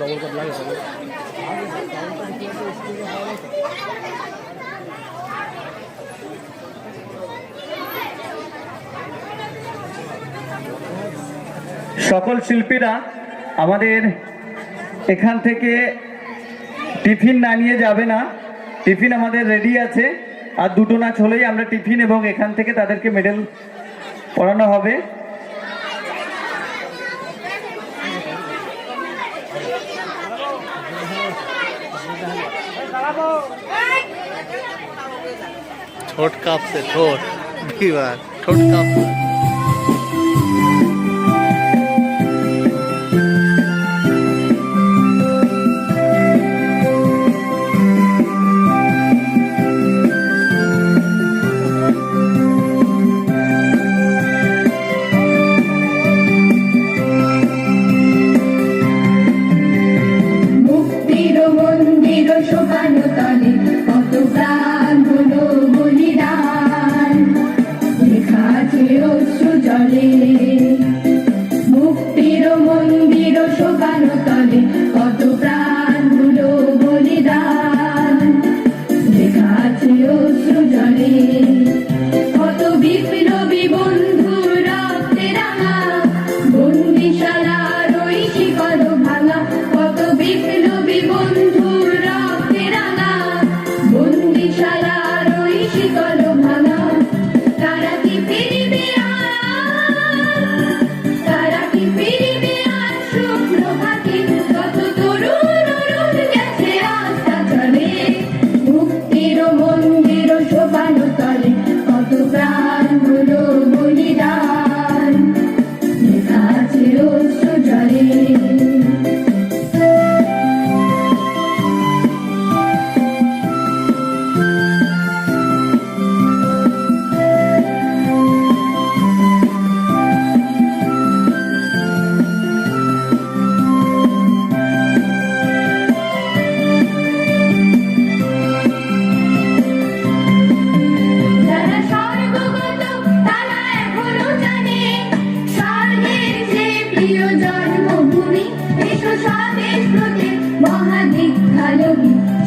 Double লাগে সকল শিল্পীরা আমাদের এখান থেকে টিফিন না নিয়ে যাবে না। টিফিন আমাদের রেডি আছে। আর দুটো নাচ হলেই আমরা টিফিন এবং এখান থেকে তাদেরকে মেডেল পড়ানো হবে। ठोट काप से ठोट। दीवार ठोट काप শোকানো তলে কত প্রাণ হলো বলিদান। লেখা আছে মুক্তির মন্দির শোকানো তলে Michael. Thank you.